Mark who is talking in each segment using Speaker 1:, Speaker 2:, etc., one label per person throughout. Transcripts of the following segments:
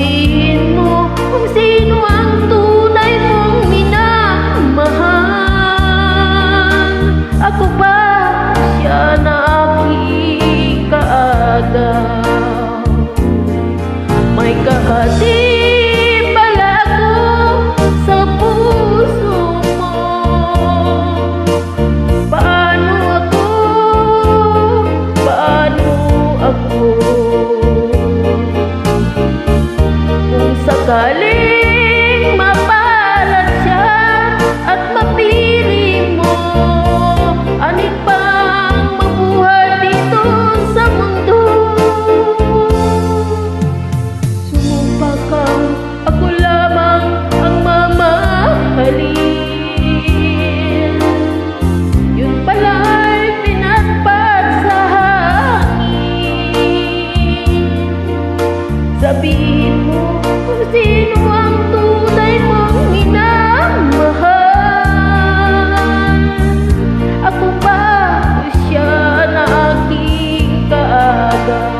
Speaker 1: Pansin mo kung sino ang Sabihin mo kung sino ang tunay mong minamahal. Ako ba o siya na aking kaagaw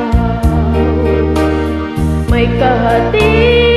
Speaker 1: May kahatid